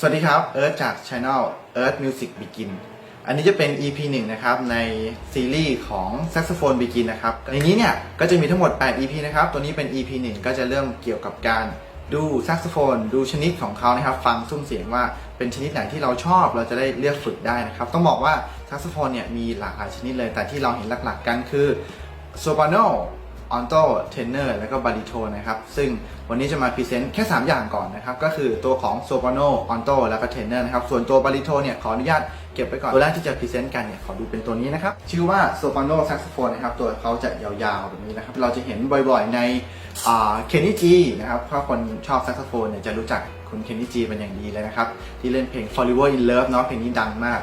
สวัสดีครับเอิร์ธจาก Channel Earth Music Begin อันนี้จะเป็น EP 1 นะครับในซีรีส์ของ Saxophone Begin นะครับ ในนี้เนี่ยก็จะมีทั้งหมด 8 EP นะครับ ตัวนี้เป็น EP 1 ก็จะเริ่มเกี่ยวกับการดูแซกโซโฟนดูชนิดของเขานะครับ ฟังซุ้มเสียงว่าเป็นชนิดไหนที่เราชอบเราจะได้เลือกฝึกได้นะครับ ต้องบอกว่าแซกโซโฟนเนี่ยมีหลากหลายชนิดเลย แต่ที่เราเห็นหลักๆกันคือโซปราโน ออนโตเทนเนอร์แล้วก็บาริโทนนะครับ ซึ่งวันนี้จะมาพรีเซนต์แค่ 3 อย่างก่อนนะครับ ก็คือตัวของโซปราโนออนโตแล้วก็เทนเนอร์นะครับ ส่วนตัวบาริโทเนี่ยขออนุญาตเก็บไว้ก่อน ตัวแรกที่จะพรีเซนต์กันเนี่ย ขอดูเป็นตัวนี้นะครับ ชื่อว่าโซปราโนแซกโซโฟนนะครับ ตัวเขาจะยาวๆแบบนี้นะครับ เราจะเห็นบ่อยๆในเคนนี่จีนะครับถ้าคนชอบแซกโซโฟนเนี่ยจะรู้จักคุณเคนนี่จีเป็นอย่างดีเลยนะครับที่เล่นเพลง Forever in Love เนาะเพลงนี้ดังมาก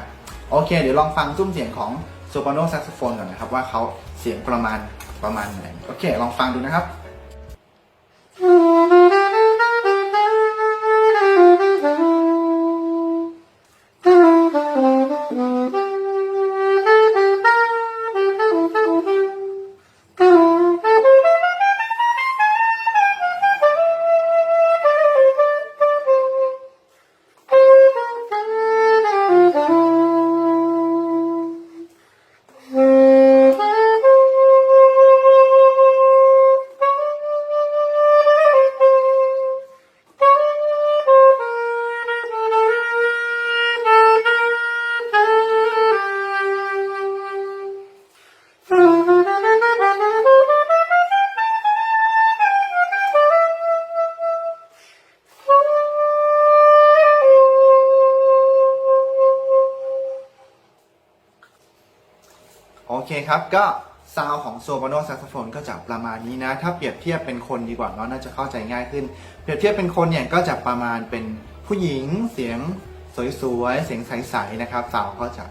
โอเค เดี๋ยวลองฟังซุ้มเสียงของโซปราโนแซกโซโฟนก่อนนะครับว่าเขาเสียงประมาณ ประมาณไหน โอเค ลองฟังดูนะครับ ครับ ก็ซาวของโซ p าโนแซกโซโฟนก็จะประมาณนี้นะ ถ้าเปรียบเทียบเป็นคนดีกว่าเนาะน่าจะเข้าใจง่ายขึ้น เปรียบเทียบเป็นคนเนี่ยก็จะประมาณเป็นผู้หญิงเสียงสวยๆ เสียงใสๆ นะครับซาวก็จะ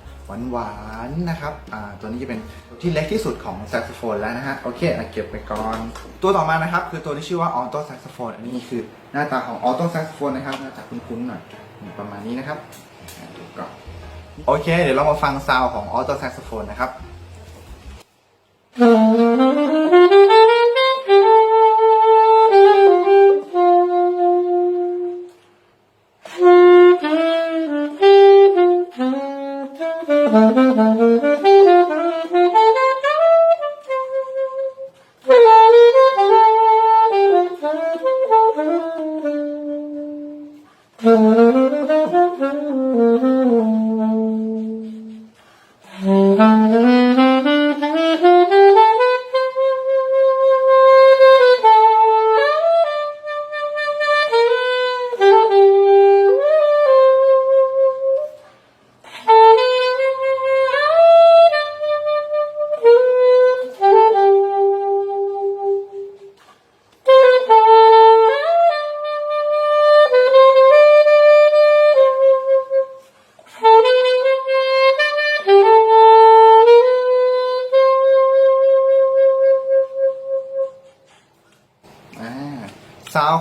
หวานๆ นะครับ อ่า ตัวนี้จะเป็นที่เล็กที่สุดของแซกโซโฟนแล้วนะฮะ โอเคอเก็บไปก่อน ตัวต่อมานะครับ คือตัวที่ชื่อว่าออโต้แซกโซโฟน อันนี้คือหน้าตาของออโต้แซกโซโฟนนะครับน่าจะคุ้นๆ หน่อย ประมาณนี้นะครับดูก่อนโอเค เดี๋ยวเรามาฟังซาวของออโต้แซกโซโฟนนะครับ Mm-hmm.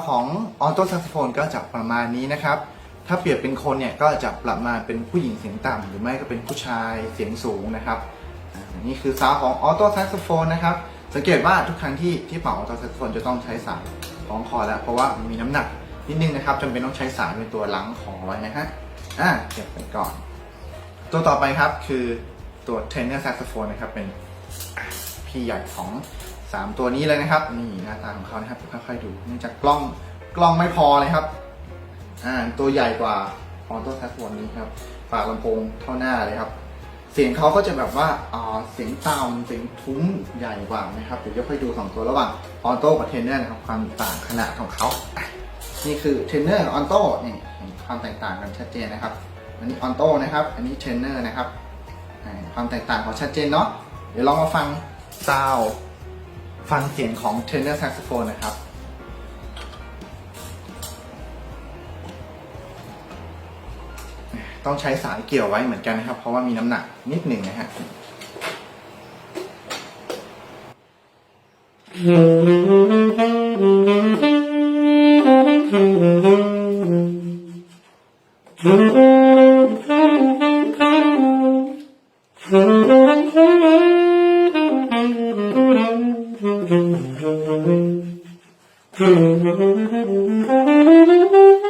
ของออโต้แซกโซโฟนก็จะประมาณนี้นะครับ ถ้าเปรียบเป็นคนเนี่ยก็จะประมาณเป็นผู้หญิงเสียงต่ำหรือไม่ก็เป็นผู้ชายเสียงสูงนะครับอ่านี่คือซาวของออโต้แซกโซโฟนนะครับ สังเกตว่าทุกครั้งที่ที่เป่าออโต้แซกโซโฟนจะต้องใช้สายคล้องคอแล้ว เพราะว่ามันมีน้ำหนักนิดนึงนะครับจำเป็นต้องใช้สายเป็นตัวลังคอไว้นะฮะอ่าเก็บไปก่อน ตัวต่อไปครับคือตัวเทนเนอร์แซกโซโฟนนะครับเป็นพี่ใหญ่ของ 3 ตัวนี้เลยนะครับ นี่หน้าตาของเขานะครับค่อยๆดูเนื่องจากกล้องกล้องไม่พอเลยครับ อ่าตัวใหญ่กว่าออโต้แซกโฟนนี้ครับฝากลำโพงเท่าหน้าเลยครับ เสียงเขาก็จะแบบว่าอ่าเสียงต่ำเสียงทุ้มใหญ่กว่านะครับเดี๋ยวจะค่อยดูสองตัวระหว่างออโต้กับเทนเนอร์นะครับความต่างขนาดของเขาอะนี่คือเทนเนอร์ออโต้นี่ความแตกต่างกันชัดเจนนะครับ อันนี้ออโต้นะครับ อันนี้เทนเนอร์นะครับความแตกต่างของชัดเจนเนาะเดี๋ยวลองมาฟังซาว ฟังเสียงของเทนเนอร์แซกโซโฟนนะครับต้องใช้สายเกี่ยวไว้เหมือนกันนะครับ เพราะว่ามีน้ำหนักนิดหนึ่งนะฮะอืม Thank you.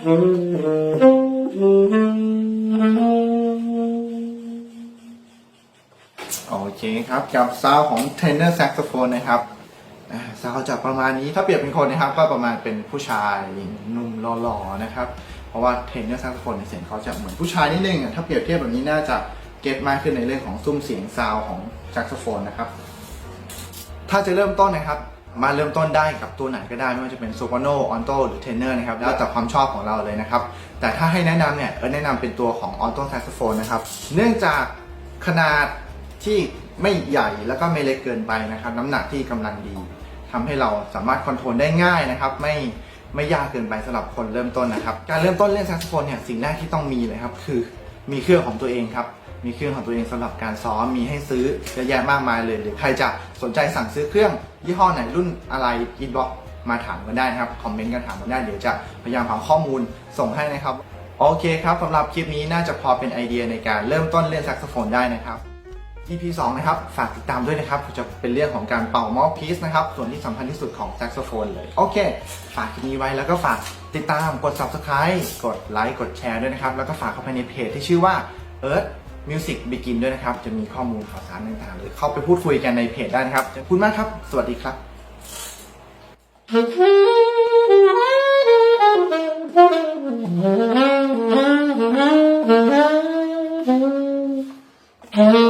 โอเคครับกับซาวของเทนเนอร์แซกโซโฟนนะครับซาวจะประมาณนี้ถ้าเปรียบเป็นคนนะครับ ก็ประมาณเป็นผู้ชายหนุ่มหล่อๆนะครับ เพราะว่าเทนเนอร์แซกโซโฟนในเสียงเขาจะเหมือนผู้ชายนิดนึงถ้าเปรียบเทียบแบบนี้น่าจะเก็ตมากขึ้นในเรื่องของซุ้มเสียงซาวของแซกโซโฟนนะครับ ถ้าจะเริ่มต้นนะครับ มาเริ่มต้นได้กับตัวไหนก็ได้ไม่ว่าจะเป็นโซ p าโนออนโตหรือเทนเนอร์นะครับแล้วแต่ความชอบของเราเลยนะครับ แต่ถ้าให้แนะนำเนี่ยเออแนะนำเป็นตัวของออนโตแซกโซโฟนนะครับ เนื่องจากขนาดที่ไม่ใหญ่แล้วก็ไม่เล็กเกินไปนะครับ น้ำหนักที่กำลังดีทำให้เราสามารถคอนโทรลได้ง่ายนะครับ ไม่ไม่ยากเกินไปสำหรับคนเริ่มต้นนะครับ การเริ่มต้นเล่นแซกโซโฟนเนี่ยสิ่งแรกที่ต้องมีเลยครับคือ มีเครื่องของตัวเองครับ มีเครื่องของตัวเองสำหรับการซ้อม มีให้ซื้อเยอะแยะมากมายเลย หรือใครจะสนใจสั่งซื้อเครื่องยี่ห้อไหนรุ่นอะไรอินบ็อกมาถามกันได้นะครับ คอมเมนต์กันถามกันได้ เดี๋ยวจะพยายามหาข้อมูลส่งให้นะครับ โอเคครับสำหรับคลิปนี้น่าจะพอเป็นไอเดียในการเริ่มต้นเล่นแซกโซโฟนได้นะครับ EP 2นะครับ ฝากติดตามด้วยนะครับ จะเป็นเรื่องของการเป่าม็อกพีซนะครับ ส่วนที่สำคัญที่สุดของแซกโซโฟนเลย โอเค ฝากคลิปนี้ไว้แล้วก็ฝากติดตาม กด subscribe กดไลค์ กดแชร์ด้วยนะครับ แล้วก็ฝากเข้าไปในเพจที่ชื่อว่า Earth Music Begin ด้วยนะครับ จะมีข้อมูลข่าวสารต่างๆหรือเข้าไปพูดคุยกันในเพจได้นะครับขอบคุณมากครับ สวัสดีครับ Hey.